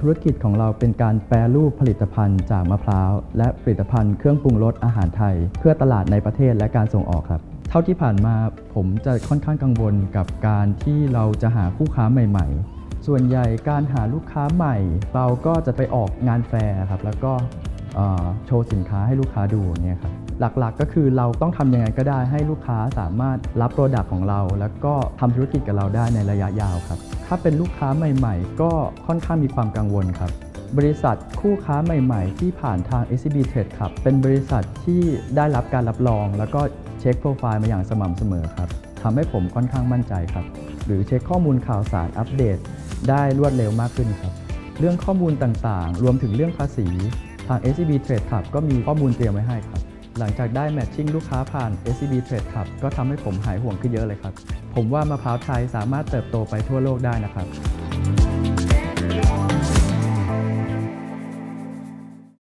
ธุรกิจของเราเป็นการแปรรูปผลิตภัณฑ์จากมะพร้าว และผลิตภัณฑ์เครื่องปรุงรสอาหารไทย เพื่อตลาดในประเทศและการส่งออกครับ เท่าที่ผ่านมาผมจะค่อนข้างกังวลกับการที่เราจะหาคู่ค้าใหม่ ๆ ส่วนใหญ่การหาลูกค้าใหม่ เราก็จะไปออกงานแฟร์ครับแล้วก็โชว์สินค้าให้ลูกค้าดูเงี้ยครับ หลักๆก็คือเราต้องทำยังไงก็ได้ให้ลูกค้าสามารถรับโปรดักต์ของเรา แล้วก็ทำธุรกิจกับเราได้ในระยะยาวครับ ถ้าเป็นลูกค้าใหม่ ๆ ก็ค่อนข้างมีความกังวลครับบริษัทคู่ค้าใหม่ๆ ที่ผ่านทาง SCB Trade ครับ เป็นบริษัทที่ได้รับการรับรอง แล้วก็เช็คโปรไฟล์มาอย่างสม่ำเสมอครับทำให้ผมค่อนข้างมั่นใจครับ หรือเช็คข้อมูลข่าวสารอัปเดต ได้รวดเร็วมากขึ้นครับ เรื่องข้อมูลต่างๆ รวมถึงเรื่องภาษี ทาง SCB Trade Club ก็มีข้อมูลเตรียมไว้ให้ครับ หลังจากได้แมทชิ่งลูกค้าผ่าน SCB Trade Club ก็ทำให้ผมหายห่วงขึ้นเยอะเลยครับ ผมว่ามะพร้าวไทยสามารถเติบโตไปทั่วโลกได้นะครับ